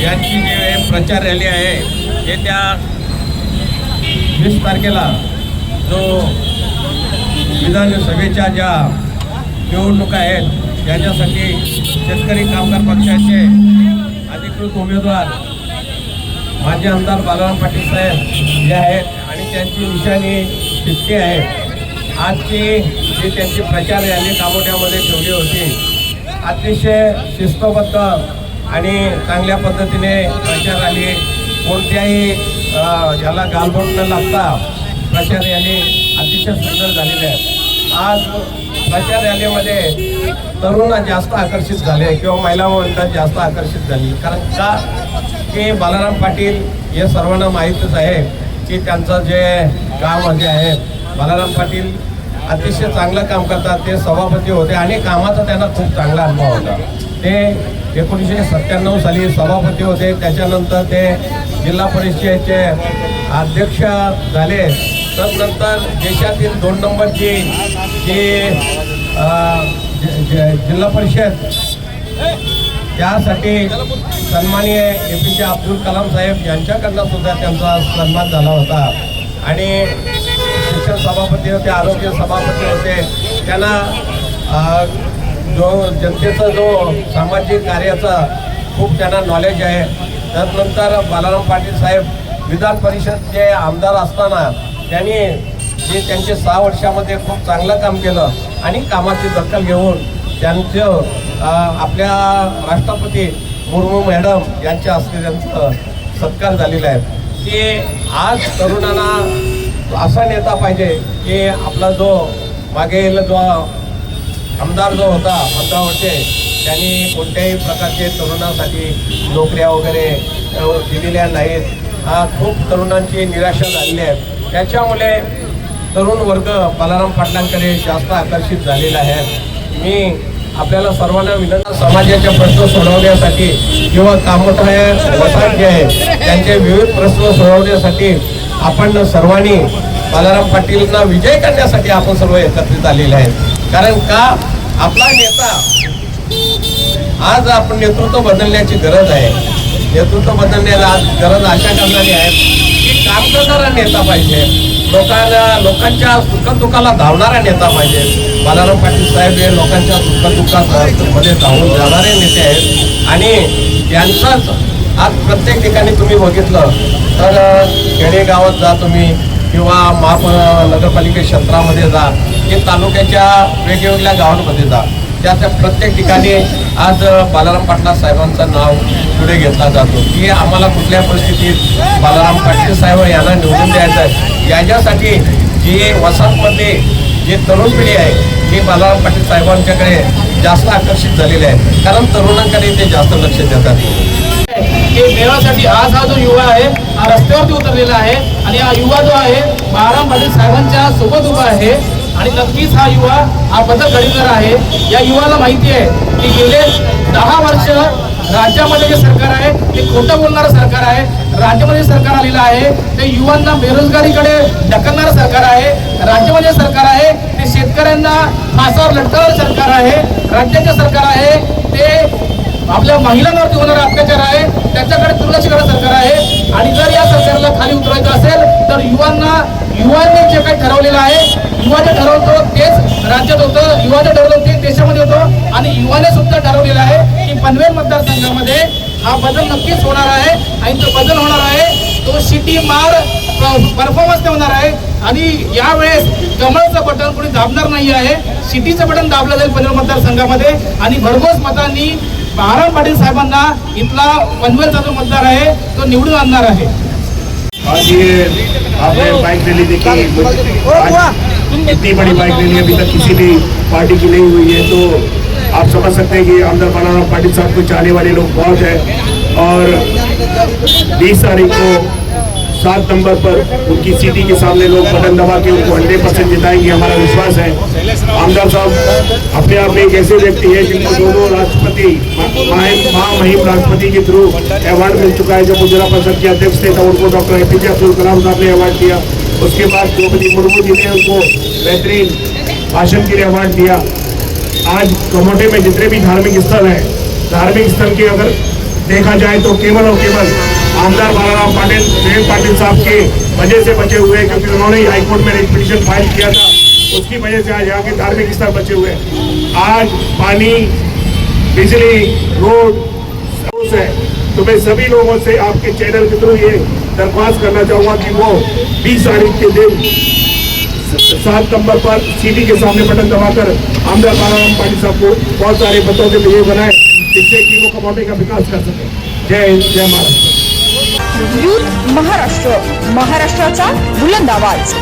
यांची जी प्रचार रॅली आहे येत्या वीस तारखेला जो विधानसभेच्या ज्या निवडणुका आहेत त्याच्यासाठी शेतकरी कामगार पक्षाचे अधिकृत उमेदवार माजी आमदार बालाराम पाटील साहेब जे आहेत आणि त्यांची निशाणी शिस्ती आहे. आजची जी त्यांची प्रचार रॅली कामोट्यामध्ये ठेवली होती अतिशय शिस्तबद्ध आणि चांगल्या पद्धतीने प्रचार रॅली कोणत्याही ज्याला गालबोट न लागता प्रचार रॅली अतिशय सुंदर झालेली आहे आज प्रचार रॅलीमध्ये तरुण जास्त आकर्षित झाले किंवा महिला मंडळ जास्त आकर्षित झाली. कारण का? की बालाराम पाटील हे सर्वांना माहीतच आहे की त्यांचं जे काम जे आहे बालाराम पाटील अतिशय चांगलं काम करतात. ते सभापती होते आणि कामाचा त्यांना खूप चांगला अनुभव होता. ते एकोणीसशे सत्त्याण्णव साली सभापती होते. त्याच्यानंतर ते जिल्हा परिषदेचे अध्यक्ष झाले. तदनंतर देशातील दोन नंबरची जी जिल्हा परिषद त्यासाठी सन्माननीय ए पी जे अब्दुल कलाम साहेब यांच्याकडनं सुद्धा त्यांचा सन्मान झाला होता. आणि शिक्षण सभापती होते आरोग्य सभापती होते. त्यांना जो जनतेचा जो सामाजिक कार्याचा खूप त्यांना नॉलेज आहे. त्यानंतर बालाराम पाटील साहेब विधान परिषदचे आमदार असताना त्यांनी जे त्यांचे सहा वर्षामध्ये खूप चांगलं काम केलं आणि कामाची दखल घेऊन त्यांचं आपल्या राष्ट्रपती मुर्मू मॅडम यांच्या हस्ते त्यांचं सत्कार झालेला आहे. की आज तरुणांना असा नेता पाहिजे की आपला जो मागेल जो आमदार जो होता पंधरा वर्षे त्यांनी कोणत्याही प्रकारचे तरुणांसाठी नोकऱ्या वगैरे दिलेल्या नाहीत. हा खूप तरुणांची निराशा झालेली आहे. त्याच्यामुळे तरुण वर्ग बलाराम पाटलांकडे जास्त आकर्षित झालेला आहे. मी आपल्याला सर्वांना विनंती समाजाचे प्रश्न सोडवण्यासाठी किंवा कामोठाय वसाहत जे आहे त्यांचे विविध प्रश्न सोडवण्यासाठी आपण सर्वांनी बालाराम पाटीलना विजय करण्यासाठी आपण सर्व एकत्रित आलेले आहेत. कारण का? आपला नेता आज आपण नेतृत्व बदलण्याची गरज आहे. नेतृत्व बदलण्याला आज गरज अशा कारणाने आहे की काम करणारा नेता पाहिजे. लोकांना लोकांच्या सुखदुःखाला धावणारा नेता पाहिजे. बालाराम पाटील साहेब हे लोकांच्या सुखदुःखामध्ये धावून जाणारे नेते आहेत. आणि यांचाच आज प्रत्येक ठिकाणी तुम्ही बघितलं तर खेडेगावात जा तुम्ही किंवा महाप नगरपालिके क्षेत्रामध्ये जा की तालुक्याच्या वेगवेगळ्या गावांमध्ये जा. त्याच्या प्रत्येक ठिकाणी आज बालाराम पाटला साहेबांचं नाव पुढे घेतला जातो. की आम्हाला कुठल्या परिस्थितीत बालाराम पाटील साहेब यांना निवडून द्यायचं आहे? याच्यासाठी जी वसाहतमध्ये जी तरुण पिढी आहे ती बालाराम पाटील साहेबांच्याकडे जास्त आकर्षित झालेली आहे. कारण तरुणांकडे ते जास्त लक्ष देतात. हे मिळवण्यासाठी आज हा जो युवा आहे हा रस्त्यावरती उतरलेला आहे आणि हा युवा जो आहे बाराम पाटील साहेबांच्या सोबत उभा आहे. आणि नक्कीच हा युवा हा बदल घडवणार आहे. या युवाला माहिती आहे की गेले दहा वर्ष राज्यामध्ये जे सरकार आहे ते खोटं बोलणारं सरकार आहे. राज्यामध्ये सरकार आलेलं आहे ते युवांना बेरोजगारीकडे ढकलणारं सरकार आहे. राज्यामध्ये सरकार आहे ते शेतकऱ्यांना फासावर लटकणारं सरकार आहे. राज्याचे सरकार आहे ते आपल्या महिलांवरती होणारा अत्याचार आहे त्याच्याकडे दुर्लक्ष करणारं सरकार आहे. आणि जर या सरकारला खाली उतरायचं असेल तर युवांना युवांनी जे काही ठरवलेलं आहे युवा जे ठरवतो तेच राज्यात होतं युवा जे ठरवलं ते देशामध्ये होतं. आणि युवाने सुद्धा ठरवलेलं आहे की पनवेल मतदारसंघामध्ये हा बदल नक्कीच होणार आहे. आणि तो बदल होणार आहे तो शिटी मार परफॉर्मन्स होणार आहे. आणि यावेळेस कमळचं बटन कोणी दाबणार नाही आहे. सिटीचं बटन दाबलं जाईल पनवेल मतदारसंघामध्ये. आणि भरघोस मतांनी महाराज पाटील साहेबांना इथला पनवेलचा जो मतदार आहे तो निवडून आणणार आहे. आज ये आपने बाइक रैली देखी आज इतनी बड़ी बाइक रैली अभी तक किसी भी पार्टी की नहीं हुई है तो आप समझ सकते हैं कि आमदार बनाना पाटिल साहब को चाहने वाले लोग बहुत हैं। और बीस तारीख को सात नंबर पर उनकी सीटी के सामने लोग बटन दबा के उनको हंड्रेड परसेंट जिताएँगे, हमारा विश्वास है। आमदार साहब, अपने आप में एक ऐसे व्यक्ति है जिनको दोनों राष्ट्रपति महामहिम राष्ट्रपति के थ्रू अवार्ड मिल चुका है। जब जिला परिषद के अध्यक्ष थे, तब उनको डॉक्टर ए पी जे अब्दुल कलाम साहब ने अवार्ड दिया। उसके बाद द्रौपदी मुर्मू जी ने उनको बेहतरीन भाषण के लिए अवार्ड दिया। आज कमोटे में जितने भी धार्मिक स्थल हैं, धार्मिक स्थल के अगर देखा जाए तो केवल और केवल आमदार बालाराम पाटिल जयंत पाटिल साहब के वजह से बचे हुए क्योंकि उन्होंने ही हाईकोर्ट में पिटीशन फ़ाइल किया था। उसकी वजह से आज यहाँ के धार्मिक स्थल बचे हुए आज पानी, बिजली, रोड है। तो मैं सभी लोगों से आपके चैनल के थ्रू ये दरख्वास्त करना चाहूँगा कि वो बीस तारीख के दिन सात नंबर पर सीटी के सामने बटन दबाकर आमदार बालाराम पाटिल साहब को बहुत सारे मतों से विजय बनाए, जिससे कि वो कमौटे का विकास कर सके। जय हिंद, जय महाराष्ट्र। युथ महाराष्ट्र महाराष्ट्राचा बुलंद आवाज.